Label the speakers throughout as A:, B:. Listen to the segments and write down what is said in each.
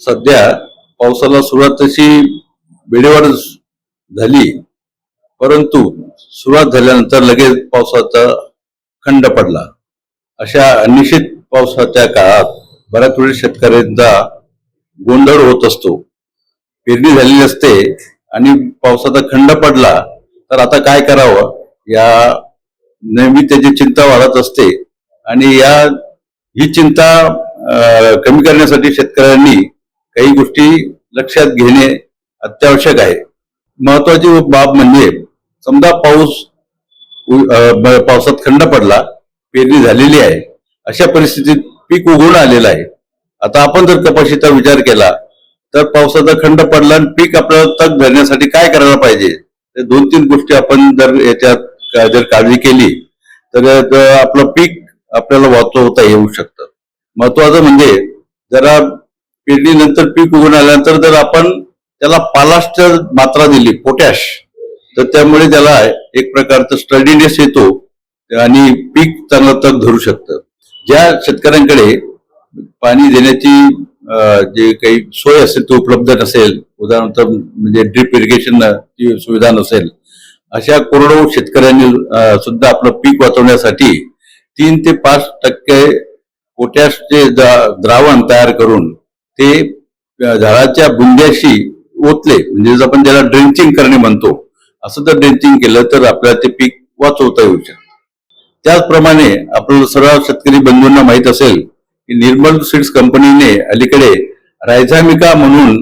A: सध्या पावसाला सुरुवात तशी वेळेवर झाली परंतु सुरुवात झाल्यानंतर लगेच पावसाचा खंड पडला. अशा अनिश्चित पावसाच्या काळात बऱ्याच वेळी शेतकऱ्यांचा गोंधळ होत असतो. पेरणी झालेली असते आणि पावसाचा खंड पडला तर आता काय करावं? या नेहमी त्याची चिंता वाढत असते आणि या ही चिंता कमी करण्यासाठी शेतकऱ्यांनी काही गोष्टी लक्षात घेणे अत्यावश्यक आहे. महत्वाची बाब म्हणजे समजा पाऊस उ- पावसात खंड पडला पेरणी झालेली आहे अशा परिस्थितीत पीक उगवून आलेलं आहे. आता आपण जर कपाशीचा विचार केला तर पावसाचा खंड पडला आणि पीक आपल्याला तग धरण्यासाठी काय करायला पाहिजे? ते दोन तीन गोष्टी आपण जर याच्यात जर काळजी केली तर आपलं पीक आपल्याला वाचवता येऊ शकतं. महत्वाचं म्हणजे जरा पेरणीनंतर पीक उगवून आल्यानंतर जर आपण त्याला पालास्टर मात्रा दिली पोटॅश तर त्यामुळे त्याला एक प्रकारचं स्टडीनेस येतो आणि पीक चांगलं तग धरू शकतं. ज्या शेतकऱ्यांकडे पाणी देण्याची जे काही सोय असेल ती उपलब्ध नसेल उदाहरणार्थ म्हणजे ड्रिप इरिगेशन ती सुविधा नसेल अशा कोरडो शेतकऱ्यांनी सुद्धा आपलं पीक वाचवण्यासाठी तीन ते पाच टक्के पोटॅशचे द्रा- द्रावण तयार करून ते झाडाच्या बुंद्याशी ओतले. म्हणजे जर आपण ज्याला ड्रेंचिंग करणे म्हणतो असं जर ड्रेंचिंग केलं तर आपल्याला ते पीक वाचवता येऊ शकतं. त्याचप्रमाणे आपल्याला सर्व शेतकरी बंधूंना माहीत असेल की निर्मल सीड्स कंपनीने अलीकडे रायझामिका म्हणून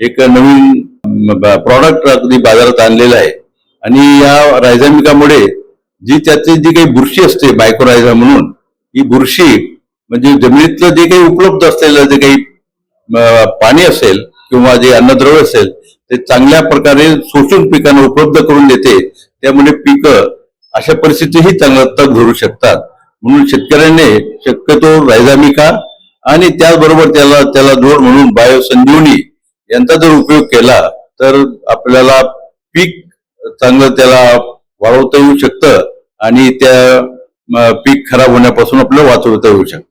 A: एक नवीन प्रॉडक्ट अगदी बाजारात आणलेला आहे. आणि या रायझामिकामुळे जी त्याची जी काही बुरशी असते मायक्रोरायझा म्हणून ही बुरशी म्हणजे जमिनीतलं जे काही उपलब्ध असलेलं जे काही पाणी असेल किंवा जे अन्नद्रव्य असेल ते चांगल्या प्रकारे शोषून पिकांना उपलब्ध करून देते. त्यामुळे पिकं अशा परिस्थितीही चांगलं तग धरू शकतात. म्हणून शेतकऱ्यांनी शक्यतो रायझामिका आणि त्याचबरोबर त्याला त्याला जोड म्हणून बायो संजीवनी यांचा जर उपयोग केला तर आपल्याला पीक चांगलं त्याला वाढवता येऊ शकतं आणि त्या पीक खराब होण्यापासून आपल्याला वाचवता येऊ शकतं.